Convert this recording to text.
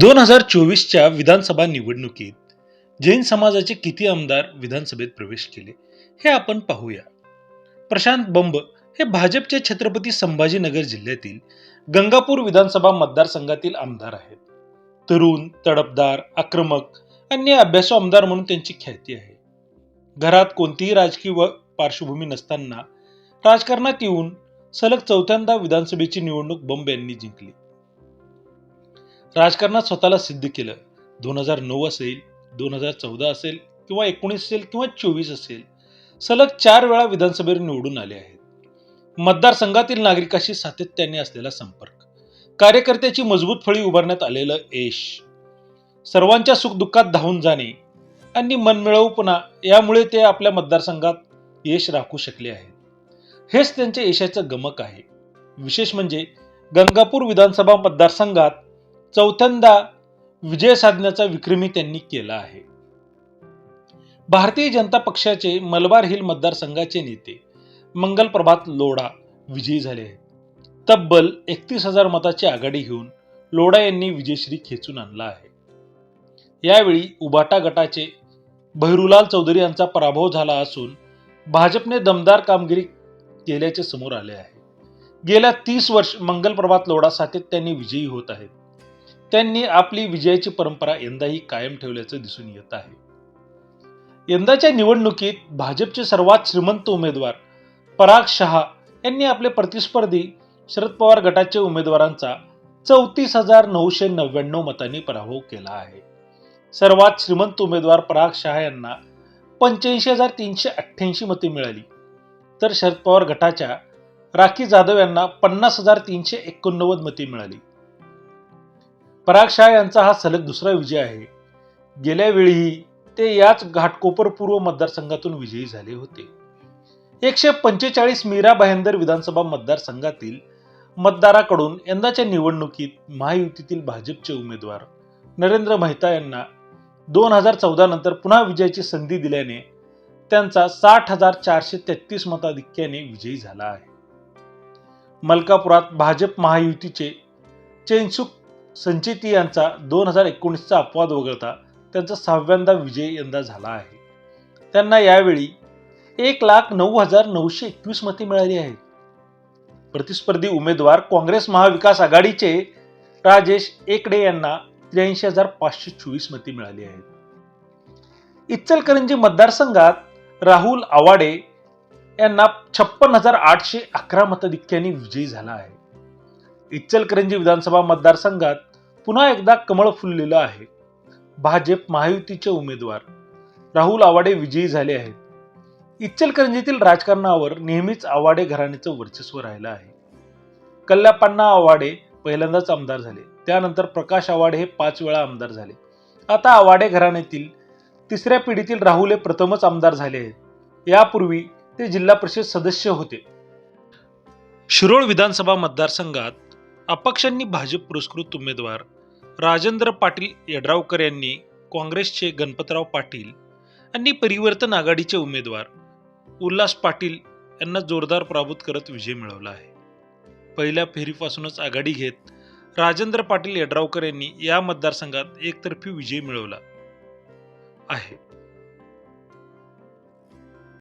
दोन हजार चोवीसच्या विधानसभा निवडणुकीत जैन समाजाचे किती आमदार विधानसभेत प्रवेश केले हे आपण पाहूया. प्रशांत बंब हे भाजपचे छत्रपती संभाजीनगर जिल्ह्यातील गंगापूर विधानसभा मतदारसंघातील आमदार आहेत. तरुण तडपदार आक्रमक अन्य अभ्यासू आमदार म्हणून त्यांची ख्याती आहे. घरात कोणतीही राजकीय व पार्श्वभूमी नसताना राजकारणात येऊन सलग चौथ्यांदा विधानसभेची निवडणूक बंब यांनी जिंकली. राजकारणात स्वतःला सिद्ध केलं. दोन हजार नऊ असेल दोन हजार चौदा असेल किंवा एकोणीस असेल किंवा चोवीस असेल सलग चार वेळा विधानसभेवर निवडून आले आहेत. मतदारसंघातील नागरिकाशी सातत्याने असलेला संपर्क कार्यकर्त्याची मजबूत फळी उभारण्यात आलेलं यश सर्वांच्या सुखदुःखात धावून जाणे आणि मनमिळवपणा यामुळे ते आपल्या मतदारसंघात यश राखू शकले आहेत. हेच त्यांच्या यशाचं गमक आहे. विशेष म्हणजे गंगापूर विधानसभा मतदारसंघात चौथ्यांदा विजय साधण्याचा विक्रमी त्यांनी केला आहे. भारतीय जनता पक्षाचे मलबार हिल मतदारसंघाचे नेते मंगल प्रभात लोढा विजयी झाले आहेत. तब्बल एकतीस हजार मताची आघाडी घेऊन लोढा यांनी विजयश्री खेचून आणला आहे. यावेळी उबाटा गटाचे बहिरुलाल चौधरी यांचा पराभव झाला असून भाजपने दमदार कामगिरी केल्याचे समोर आले आहे. गेल्या तीस वर्ष मंगल प्रभात लोढा सातत्याने विजयी होत आहेत. त्यांनी आपली विजयाची परंपरा यंदाही कायम ठेवल्याचं दिसून येत आहे. यंदाच्या निवडणुकीत भाजपचे सर्वात श्रीमंत उमेदवार पराग शहा यांनी आपले प्रतिस्पर्धी शरद पवार गटाचे उमेदवारांचा चौतीस हजार नऊशे नव्याण्णव मतांनी पराभव केला आहे. सर्वात श्रीमंत उमेदवार पराग शहा यांना पंच्याऐंशी हजार तीनशे अठ्ठ्याऐंशी मते मिळाली. तर शरद पवार गटाच्या राखी जाधव यांना पन्नास हजार तीनशे एकोणनव्वद मते मिळाली. पराग शाह यांचा हा सलग दुसरा विजय आहे. गेल्या वेळीही ते याच घाटकोपर पूर्व मतदारसंघातून विजयी झाले होते. एकशे पंचेचाळीस मीरा भायंदर विधानसभा मतदारसंघातील मतदाराकडून यंदाच्या निवडणुकीत महायुतीतील भाजपचे उमेदवार नरेंद्र मेहता यांना दोन हजार चौदा नंतर पुन्हा विजयाची संधी दिल्याने त्यांचा साठ हजार चारशे तेहतीस मताधिक्याने विजयी झाला आहे. मलकापुरात भाजप महायुतीचे चैनसुख संचिती यांचा दोन हजार एकोणीसचा अपवाद वगळता त्यांचा सहाव्यांदा विजय यंदा झाला आहे. त्यांना यावेळी एक लाख नऊ हजार नऊशे एकवीस मते मिळाली आहेत. प्रतिस्पर्धी उमेदवार काँग्रेस महाविकास आघाडीचे राजेश एकडे यांना त्र्याऐंशी हजार पाचशे चोवीस मते मिळाली आहेत. इच्चलकरंजी मतदारसंघात राहुल आवाडे यांना छप्पन हजार आठशे अकरा मताधिक्यांनी विजयी झाला आहे. इच्चलकरंजी विधानसभा मतदारसंघात पुन्हा एकदा कमळ फुललेलं आहे. भाजप महायुतीचे उमेदवार राहुल आवाडे विजयी झाले आहेत. इच्चलकरंजीतील राजकारणावर नेहमीच आवाडे घराण्याचं वर्चस्व राहिलं आहे. कल्याप्पण्णा आवाडे पहिल्यांदाच आमदार झाले. त्यानंतर प्रकाश आवाडे हे पाच वेळा आमदार झाले. आता आवाडे घराण्यातील तिसऱ्या पिढीतील राहुल हे प्रथमच आमदार झाले आहेत. यापूर्वी ते जिल्हा परिषद सदस्य होते. शिरोळ विधानसभा मतदारसंघात अपक्षांनी भाजप पुरस्कृत उमेदवार राजेंद्र पाटील यड्रावकर यांनी काँग्रेसचे गणपतराव पाटील आणि परिवर्तन आघाडीचे उमेदवार उल्हास पाटील यांना जोरदार पराभूत करत विजय मिळवला आहे. पहिल्या फेरीपासूनच आघाडी घेत राजेंद्र पाटील यड्रावकर यांनी या मतदारसंघात एकतर्फी विजय मिळवला आहे.